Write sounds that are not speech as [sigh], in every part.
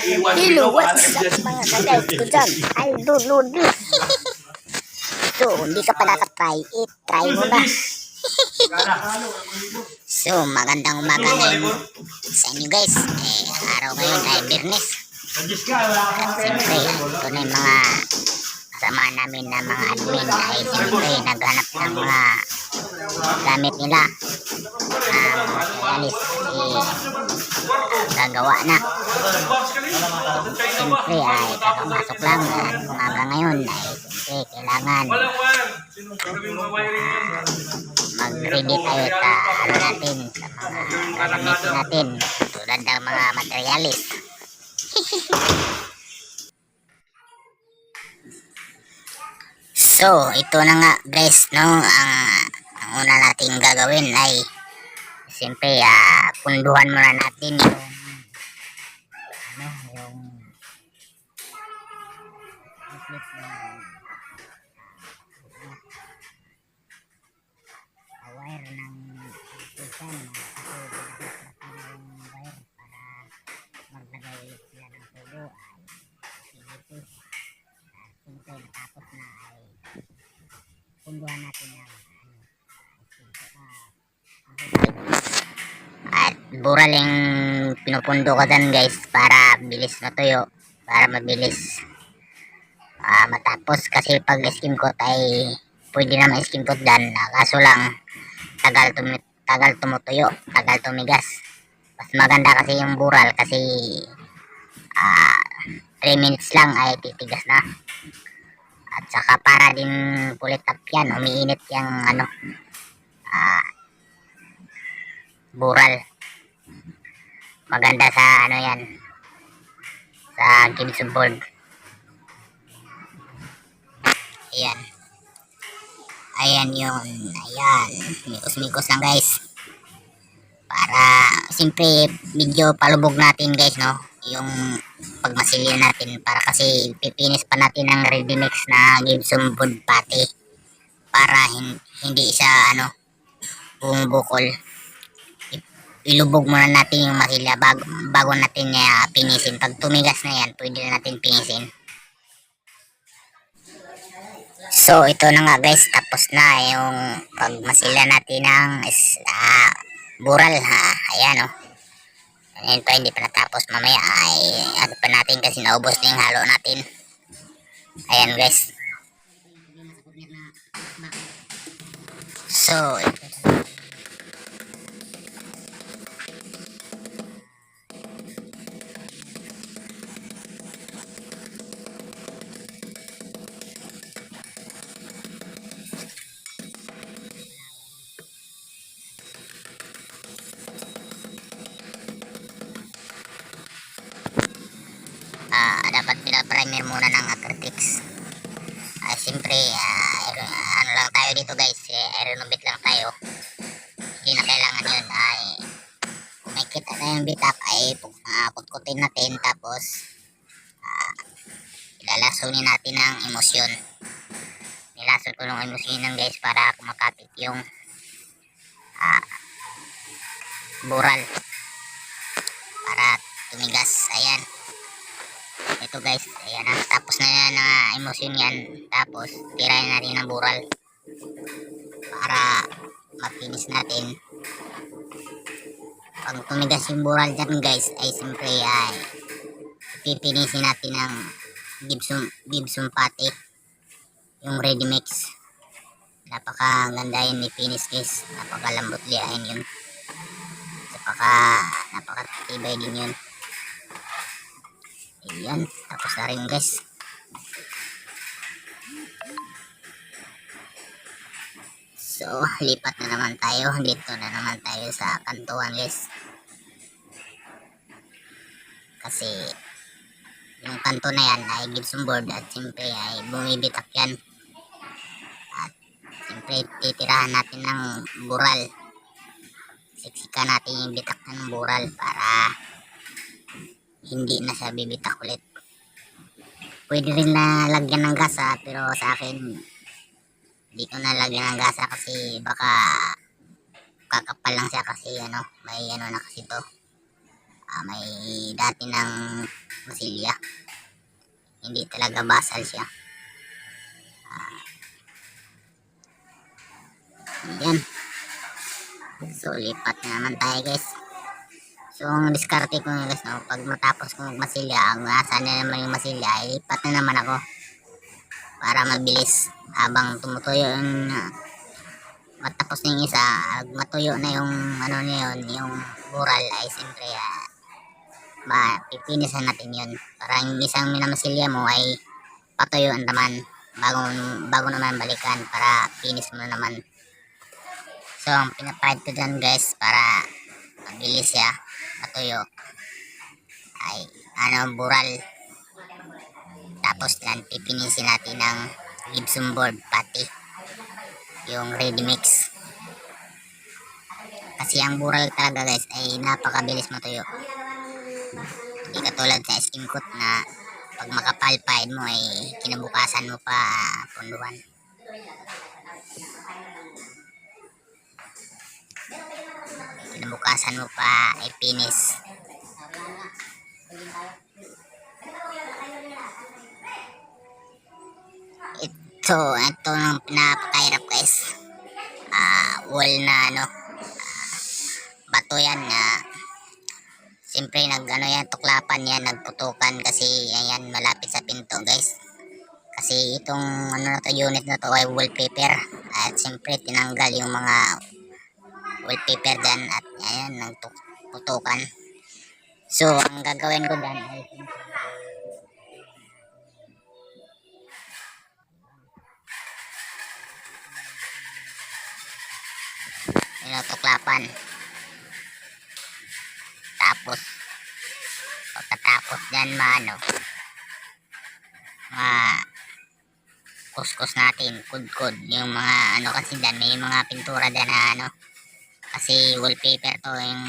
Iwan Hello, what's up mga ka-guys ko dyan? Ay, lulun. [laughs] So, hindi ka pa nakatry, i-try mo na. So, magandang umaga ngayon sa inyo guys. Eh, araw ngayon ay Birnes. Siyempre, ito na yung mga kasama namin na mga admin ay siyempre naghanap ng mga gamit nila. Um, alis kasi gagawa na. Siyempre ay kakapasok lang at umaga ngayon ay siyempre kailangan mag-ready tayo sa ano natin sa mga gagamitin natin tulad ng mga materialis. so, ito na nga guys, no, ang, ang una nating gagawin ay siyempre ah, punduhan muna natin yung punduhan natin yung ano, ah, at bural yung pinupundo ko dyan guys para bilis matuyo para mabilis ah matapos. Kasi pag skim coat ay pwede naman skim coat dyan ah, kaso lang tagal, tumi tagal tumutuyo tagal tumigas. Mas maganda kasi yung bural kasi ah 3 minutes lang ay titigas na at saka para din pulit up yan umiinit yung ano ah bural. Maganda sa ano yan sa Gibson board ayan. Ayan yun. Ayan. Mikos-mikos lang guys. Para simple medyo palubog natin guys no? Yung pagmasilya natin para kasi pipinis pa natin ang ready mix na Gibson board pati para hin- hindi siya ano bumubukol ilubog muna natin yung masilya bago, bago natin niya pinisin. Pag tumigas na yan, pwede na natin pinisin. So, ito na nga guys, tapos na yung pagmasilya natin ng ah, bural ha. Ayan o. Oh. Ayan pa, hindi pa natapos mamaya ay ano pa natin kasi naubos na yung halo natin. Ayan guys. So, ng acrylics. Ah, siyempre, aer- ano lang tayo dito guys, eh, aeronobit lang tayo. Hindi na kailangan yun ay kung may kita na yung bitak ay pu- ah, putkutin natin tapos ah, ilalasunin natin ng emosyon. Nilason ko ng emosyon ng guys para kumakapit yung ah, bural para tumigas. Ito guys. Ayan na tapos na yan na emosyon yan. Tapos tirahin natin ng bural. Para mapinis natin. Pag tumigas yung bural dyan guys ay siyempre ay pipinisin natin ng Gibson, Gibson pati yung ready mix napakaganda yun may finish guys. Napakalambot liahin yun. Napaka napakatibay din yun Ayan, tapos na rin guys. So, lipat na naman tayo. Dito na naman tayo sa kantuan guys. Kasi, yung kanto na yan ay Gibson board at siyempre ay bumibitak yan. At siyempre titirahan natin ng bural. Siksikan natin yung bitak ng bural para hindi na siya bibitak ulit. Pwede rin na lagyan ng gasa pero sa akin hindi ko na lagyan ng gasa kasi baka kakapal lang siya kasi ano may ano na kasi to ah, may dati ng masilya. Hindi talaga basal siya. Ah. Yan. So, lipat na naman tayo guys. So, ang diskarte ko guys, no, pag matapos ko magmasilya, ang nasa na naman yung masilya, ilipat na naman ako para mabilis. Habang tumutuyo yung ah, matapos yung isa, matuyo na yung ano na yun, yung bural ay siyempre ah, ma pipinisan natin yun. Para yung isang minamasilya mo ay patuyo ang naman bago, bago naman balikan para pinis mo na naman. So ang pinapahid ko dyan guys para mabilis siya matuyo ay ano bural. Tapos yan pipinisin natin ng gypsum board pati yung ready mix. Kasi ang bural talaga guys ay napakabilis matuyo. Hindi katulad sa skin coat na pag makapalpahid mo ay kinabukasan mo pa punduhan kinabukasan mo pa pinis. Ito ito ang pinapakahirap guys. Ah wall na ano ah, bato yan na siyempre nag ano yan tuklapan yan nagputukan kasi ayan malapit sa pinto guys. Kasi itong ano na to unit na to ay wallpaper. At siyempre tinanggal yung mga wallpaper dyan at ayan nagputukan so ang gagawin ko dyan ay tinutuklapan. Tapos pagkatapos dyan maano ma kuskus natin kudkod yung mga ano kasi dyan may mga pintura dyan na ano kasi wallpaper to yung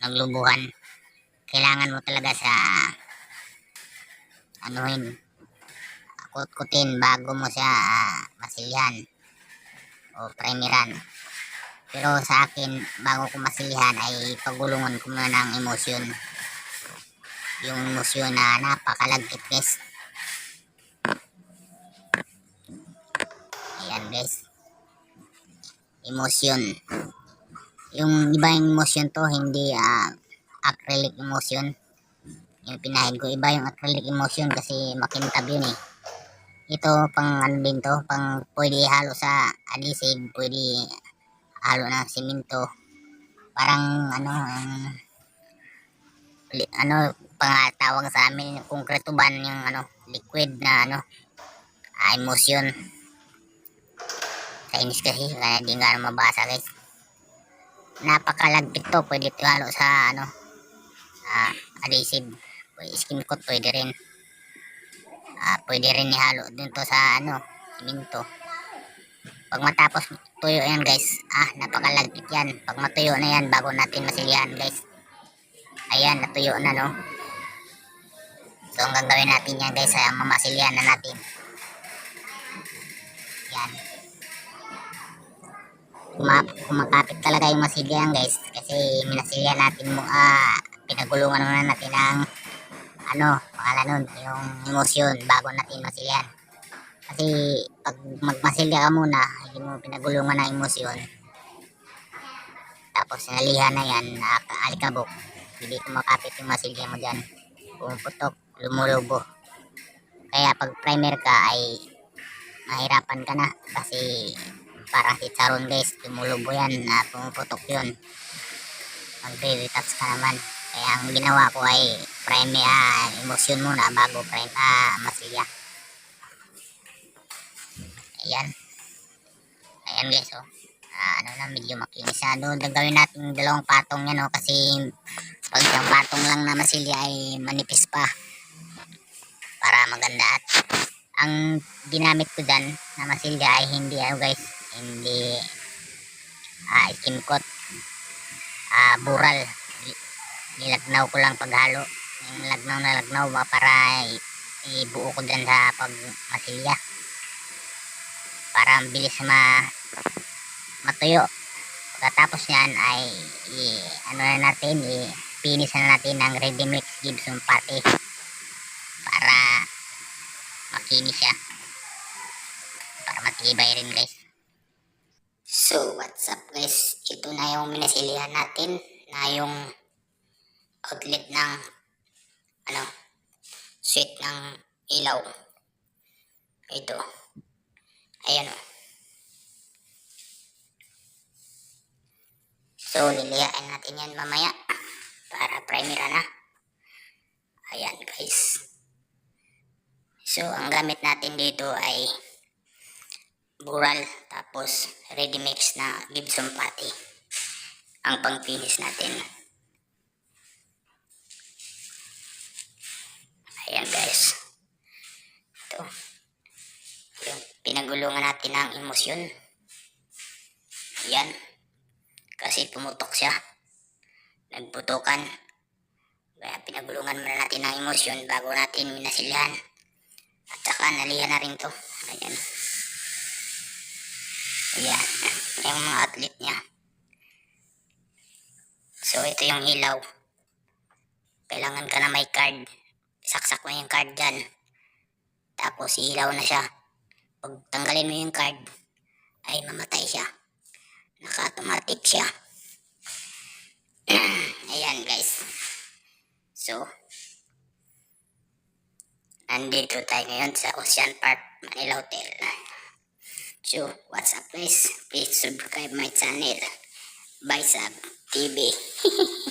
naglubuhan kailangan mo talaga sa anuhin kutkutin bago mo siya ah, masilyan o primeran pero sa akin, bago ko masilihan ay pagulungan ko muna ng emosyon. Yung emosyon na napakalagkit guys. Ayan guys. Emosyon. Yung iba yung emosyon to, hindi ah, acrylic emosyon. Yung pinahid ko, iba yung acrylic emosyon kasi makintab yun eh. Ito pang ano din to, pang pwede halo sa adhesive, pwede halo ng simento parang ano li- ano pangatawag sa amin konkreto ban yung ano liquid na ano ah, emulsion Chinese kasi kaya di nga mabasa guys napakalagpit to pwede ito halo sa ano ah, adhesive pwede skin coat pwede rin ah, pwede rin ihalo dun to sa ano simento pag matapos tuyo yan guys, ah napakalagpit yan. Pag matuyo na yan bago natin masilihan guys. Ayan, natuyo na no. So ang gagawin natin yan guys ay mamasilihan na natin. Yan. Kuma kumakapit talaga yung masilyan guys kasi minasilyan natin mo ah pinagulungan muna natin ang ano, pangalan nun, yung emosyon bago natin masilyan. Kasi pag magmasilya ka muna, hindi mo pinagulungan ng emosyon. Tapos nalihan na yan, nakaalikabok. Hindi kumakapit yung masilya mo dyan. Pumuputok, lumulubo. Kaya pag primer ka ay mahirapan ka na kasi parang si Charon guys, lumulubo yan na pumuputok yun. Magre-retouch ka naman. Kaya ang ginawa ko ay primer, ah, emosyon muna bago primer, ah, masilya. Ayan. Ayan guys, oh. Ah, ano na, medyo makinis na. Doon, gagawin natin dalawang patong yan, oh. Kasi, pag isang patong lang na masilya ay manipis pa. Para maganda. At, ang ginamit ko dyan na masilya ay hindi, ano guys, hindi, ah, skin coat. Ah, bural. Ni- Nilagnaw ko lang paghalo. Yung lagnaw na lagnaw para ibuo ko dyan sa pag masilya para ang bilis ma matuyo. Pagkatapos niyan ay i, ano na natin, i pinis na natin ng ready mix Gibson pati makinis siya. Para matibay rin guys. So, what's up guys? Ito na yung minasilihan natin na yung outlet ng ano, switch ng ilaw. Ito. Ayan o. So, lilihain natin yan mamaya para primera na. Ayan guys. So, ang gamit natin dito ay bural tapos ready mix na Gibson Putty ang pang-finish natin. Ayan guys. Ito. Yung pinagulungan natin ng emosyon. Ayan. Kasi pumutok siya. Nagputukan. Kaya pinagulungan muna natin ng emosyon bago natin minasilhan. At saka nalihan na rin to. Ayan. Ayan. Yung mga outlet niya. So ito yung ilaw. Kailangan ka na may card. Saksak mo yung card dyan. Tapos ilaw na siya. Pag tanggalin mo yung card, ay mamatay siya. Naka-automatic siya. [clears throat] Ayan guys. So, nandito tayo ngayon sa Ocean Park, Manila Hotel. So, what's up guys? Please subscribe my channel. Bye Sab TV.